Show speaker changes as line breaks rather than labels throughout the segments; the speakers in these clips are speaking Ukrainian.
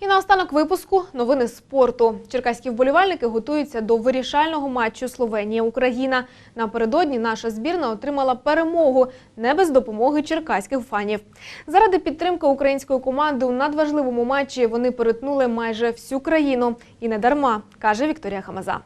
І наостанок випуску новини спорту. Черкаські вболівальники готуються до вирішального матчу Словенія-Україна. Напередодні наша збірна отримала перемогу не без допомоги черкаських фанів. Заради підтримки української команди у надважливому матчі вони перетнули майже всю країну. І не дарма, каже Вікторія Хамаза.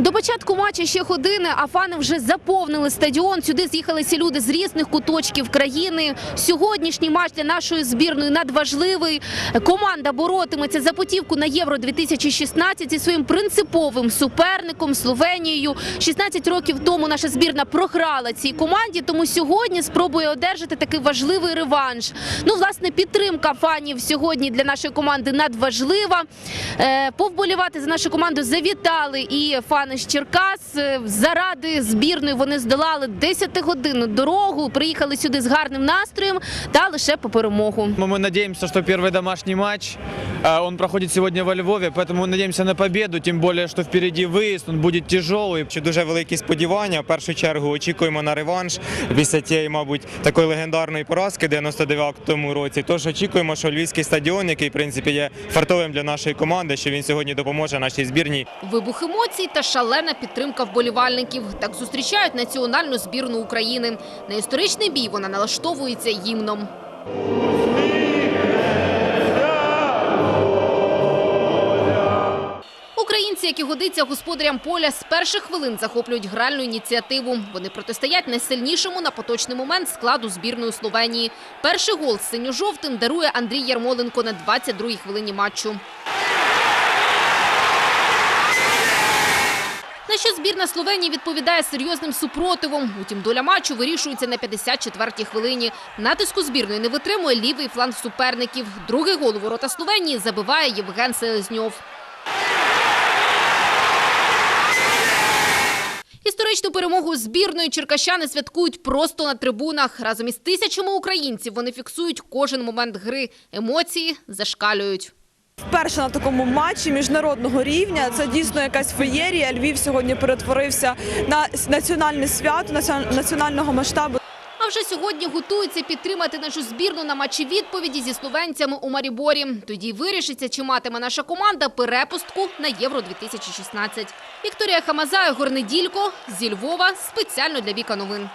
До початку матчу ще години, а фани вже заповнили стадіон. Сюди з'їхалися люди з різних куточків країни. Сьогоднішній матч для нашої збірної надважливий. Команда боротиметься за путівку на Євро 2016 зі своїм принциповим суперником Словенією. 16 років тому наша збірна програла цій команді, тому сьогодні спробує одержати такий важливий реванш. Ну, власне, підтримка фанів сьогодні для нашої команди надважлива. Е, Повболівати за нашу команду завітали і фани з Черкас. Е, Заради збірної вони здолали 10-годинну дорогу, приїхали сюди з гарним настроєм та лише по перемогу.
Мы, мы надеемся, что первый домашний матч, э, он проходит сегодня во Львове, поэтому мы надеемся на победу, тем более, что впереди выезд, он будет тяжелый.
Чи дуже великі сподівання. В першу чергу очікуємо на реванш після цієї, мабуть, такої легендарної поразки 99-му році. Тож очікуємо, що львівський стадіон, який в принципі є фартовим для нашої команди, що він сьогодні допоможе нашій збірній.
Вибух емоцій та шалена підтримка вболівальників. Так зустрічають національну збірну України. На історичний бій вона налаштовується гімном. Українці, які годиться господарям поля, з перших хвилин захоплюють гральну ініціативу. Вони протистоять найсильнішому на поточний момент складу збірної Словенії. Перший гол з синьо-жовтим дарує Андрій Ярмоленко на 22-й хвилині матчу. На що збірна Словенії відповідає серйозним супротивом. Утім, доля матчу вирішується на 54-й хвилині. Натиску збірної не витримує лівий фланг суперників. Другий гол ворота Словенії забиває Євген Селезньов. Історичну перемогу збірної черкащани святкують просто на трибунах. Разом із тисячами українців вони фіксують кожен момент гри. Емоції зашкалюють.
Вперше на такому матчі міжнародного рівня це дійсно якась феєрія. Львів сьогодні перетворився на національне свято націон- національного масштабу.
А вже сьогодні готуються підтримати нашу збірну на матчі відповіді зі словенцями у Маріборі. Тоді вирішиться, чи матиме наша команда перепустку на Євро 2016. Вікторія Хамаза, Ігор Неділько зі Львова спеціально для Віка Новин.